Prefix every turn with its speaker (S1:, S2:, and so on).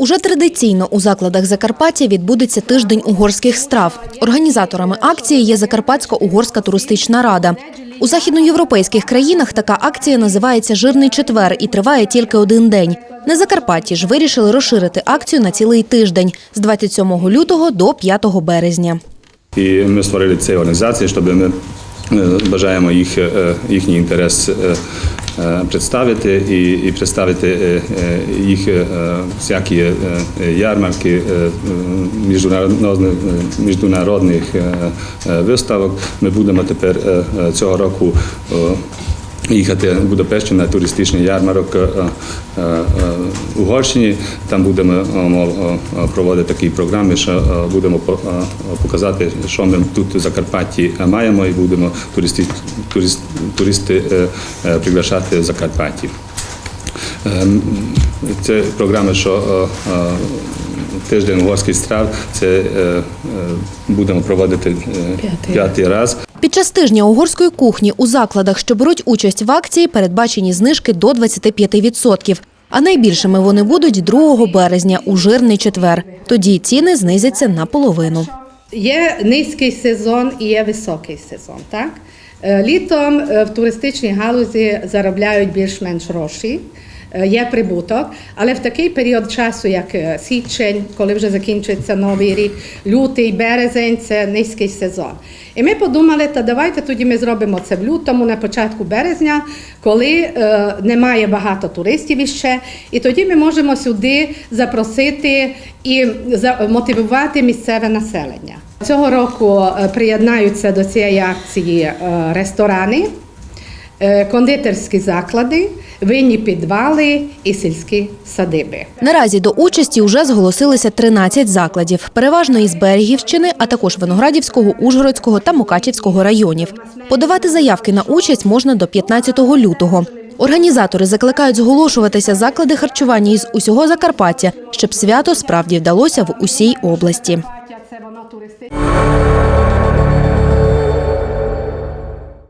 S1: Уже традиційно у закладах Закарпаття відбудеться тиждень угорських страв. Організаторами акції є Закарпатсько-угорська туристична рада. У західноєвропейських країнах така акція називається Жирний четвер і триває тільки один день. На Закарпатті ж вирішили розширити акцію на цілий тиждень з 27 лютого до 5 березня.
S2: І ми створили ці організації, щоб ми е, бажаємо їх, е, їхній інтерес е, е, представити і, і представити їх всякі ярмарки міжнародних, виставок. Ми будемо тепер цього року. Е, Їхати в Будапешті на туристичний ярмарок е, е, е, в Угорщині. Там будемо е, е, проводити такі програми, що е, будемо е, показати, що ми тут в Закарпатті маємо, і будемо туристи, турист, туристи е, е, приглашати в Закарпатті. Ем, Це програма, що е, е, тиждень угорських страв, це е, е, будемо проводити е, п'ятий раз.
S1: Під час тижня угорської кухні у закладах, що беруть участь в акції, передбачені знижки до 25%. А найбільшими вони будуть 2 березня у жирний четвер. Тоді ціни знизяться наполовину.
S3: Є низький сезон і є високий сезон. Так? Е, Літом е, в туристичній галузі заробляють більш-менш гроші, є прибуток, але в такий період часу, як е, січень, коли вже закінчується новий рік, лютий, березень це низький сезон. І ми подумали, та давайте тоді ми зробимо це в лютому, на початку березня, коли е, немає багато туристів іще, і тоді ми можемо сюди запросити і мотивувати місцеве населення. Цього року е, приєднаються до цієї акції е, ресторани, е, кондитерські заклади, винні підвали і сільські садиби.
S1: Наразі до участі вже зголосилися 13 закладів, переважно із Берегівщини, а також Виноградівського, Ужгородського та Мукачівського районів. Подавати заявки на участь можна до 15 лютого. Організатори закликають зголошуватися заклади харчування із усього Закарпаття, щоб свято справді вдалося в усій області.